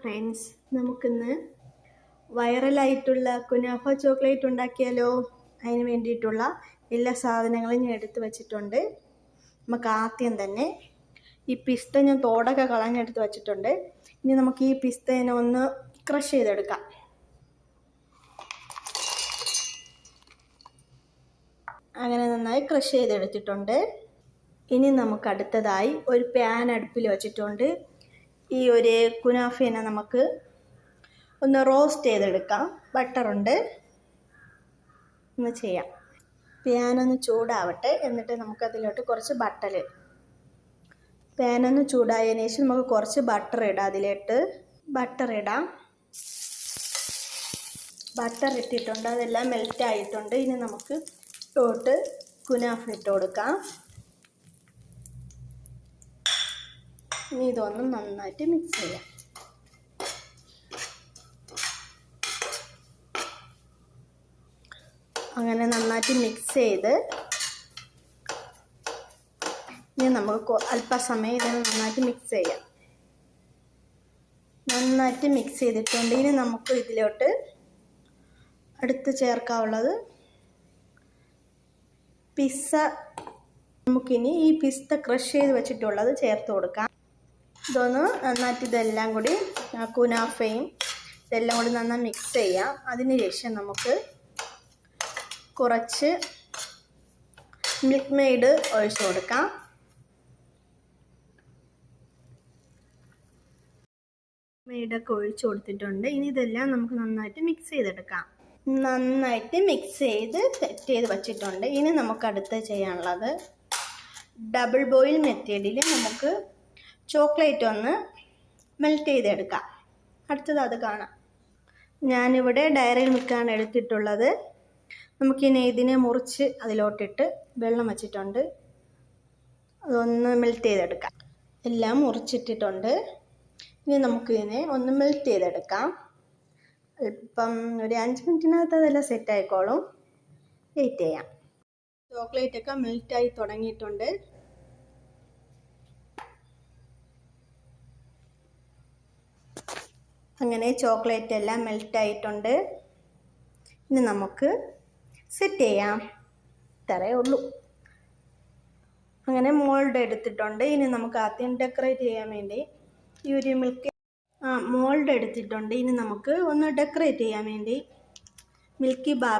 Friends നമുക്കിന്ന് വൈറലായിട്ടുള്ള kunafa chocolate ഉണ്ടാക്കിയാലോ? അതിന് വേണ്ടിയിട്ടുള്ള എല്ലാ സാധനങ്ങളും ഞാൻ എടുത്തു വച്ചിട്ടുണ്ട്. നമുക്ക് ആദ്യം തന്നെ ഈ പിസ്ത ഞാൻ തോടൊക്കെ കളഞ്ഞെടുത്ത് വച്ചിട്ടുണ്ട്. ഇനി നമുക്ക് ഈ പിസ്തേനെ ഒന്ന് ക്രഷ് ചെയ്തെടുക്കാം. അങ്ങനെ നന്നായി ക്രഷ് ചെയ്തെടുത്തിട്ടുണ്ട്. ഇനി നമുക്ക് അടുത്തതായി ഒരു പാൻ അടുപ്പിൽ വെച്ചിട്ടുണ്ട്. ഈ ഒരു കുനാഫിനെ നമുക്ക് ഒന്ന് റോസ്റ്റ് ചെയ്തെടുക്കാം. ബട്ടറുണ്ട് ഒന്ന് ചെയ്യാം. പാനൊന്ന് ചൂടാവട്ടെ. എന്നിട്ട് നമുക്കതിലോട്ട് കുറച്ച് ബട്ടർ പാനൊന്ന് ചൂടായതിനു ശേഷം നമുക്ക് കുറച്ച് ബട്ടർ ഇടാം അതിലോട്ട്. ബട്ടർ ഇടാം. ബട്ടർ ഇട്ടിട്ടുണ്ട്. അതെല്ലാം മെൽറ്റ് ആയിട്ടുണ്ട്. ഇനി നമുക്ക് ഇട്ടോട്ട് കുനാഫ് ഇട്ട് കൊടുക്കാം. ഇനി ഇതൊന്ന് നന്നായിട്ട് മിക്സ് ചെയ്യാം. അങ്ങനെ നന്നായിട്ട് മിക്സ് ചെയ്ത് ഇനി നമുക്ക് അല്പസമയം ഇതിനെ നന്നായിട്ട് മിക്സ് ചെയ്യാം. നന്നായിട്ട് മിക്സ് ചെയ്തിട്ടുണ്ട്. ഇനി നമുക്ക് ഇതിലോട്ട് അടുത്ത് ചേർക്കാവുള്ളത് പിസ്സ. നമുക്കിനി ഈ പിസ്ത ക്രഷ് ചെയ്ത് വെച്ചിട്ടുള്ളത് ചേർത്ത് കൊടുക്കാം. ഇതൊന്ന് നന്നായിട്ട് ഇതെല്ലാം കൂടി കുനാഫയും ഇതെല്ലാം കൂടി നന്നായി മിക്സ് ചെയ്യാം. അതിന് ശേഷം നമുക്ക് കുറച്ച് മിൽക്ക് മെയ്ഡ് ഒഴിച്ചു കൊടുക്കാം മെയ്ഡൊക്കെ ഒഴിച്ചു കൊടുത്തിട്ടുണ്ട്. ഇനി ഇതെല്ലാം നമുക്ക് നന്നായിട്ട് മിക്സ് ചെയ്തെടുക്കാം. നന്നായിട്ട് മിക്സ് ചെയ്ത് സെറ്റ് ചെയ്ത് വച്ചിട്ടുണ്ട്. ഇനി നമുക്ക് അടുത്ത് ചെയ്യാനുള്ളത് ഡബിൾ ബോയിൽ മെത്തേഡിൽ നമുക്ക് ചോക്ലേറ്റ് ഒന്ന് മെൽറ്റ് ചെയ്തെടുക്കാം. അടുത്തത് അത് കാണാം. ഞാനിവിടെ ഡയറി മിൽക്കാണ് എടുത്തിട്ടുള്ളത്. നമുക്കിനി ഇതിനെ മുറിച്ച് അതിലോട്ടിട്ട് വെള്ളം വച്ചിട്ടുണ്ട്. അതൊന്ന് മെൽറ്റ് ചെയ്തെടുക്കാം. എല്ലാം മുറിച്ചിട്ടിട്ടുണ്ട്. ഇനി നമുക്കിതിനെ ഒന്ന് മെൽറ്റ് ചെയ്തെടുക്കാം. അല്പം ഒരു അഞ്ച് മിനിറ്റിനകത്ത് അതെല്ലാം സെറ്റ് ആയിക്കോളും. വെയിറ്റ് ചെയ്യാം. ചോക്ലേറ്റ് ഒക്കെ മെൽറ്റായി തുടങ്ങിയിട്ടുണ്ട്. അങ്ങനെ ചോക്ലേറ്റ് എല്ലാം മെൽറ്റ് ആയിട്ടുണ്ട് ഇനി നമുക്ക് സെറ്റ് ചെയ്യാം. ഇത്രയേ ഉള്ളൂ. അങ്ങനെ മോൾഡ് എടുത്തിട്ടുണ്ട്. ഇനി നമുക്ക് ആദ്യം ഡെക്കറേറ്റ് ചെയ്യാൻ വേണ്ടി ഒരു മിൽക്ക് ആ മോൾഡ് എടുത്തിട്ടുണ്ട്. ഇനി നമുക്ക് ഒന്ന് ഡെക്കറേറ്റ് ചെയ്യാൻ വേണ്ടി മിൽക്കി ബാർ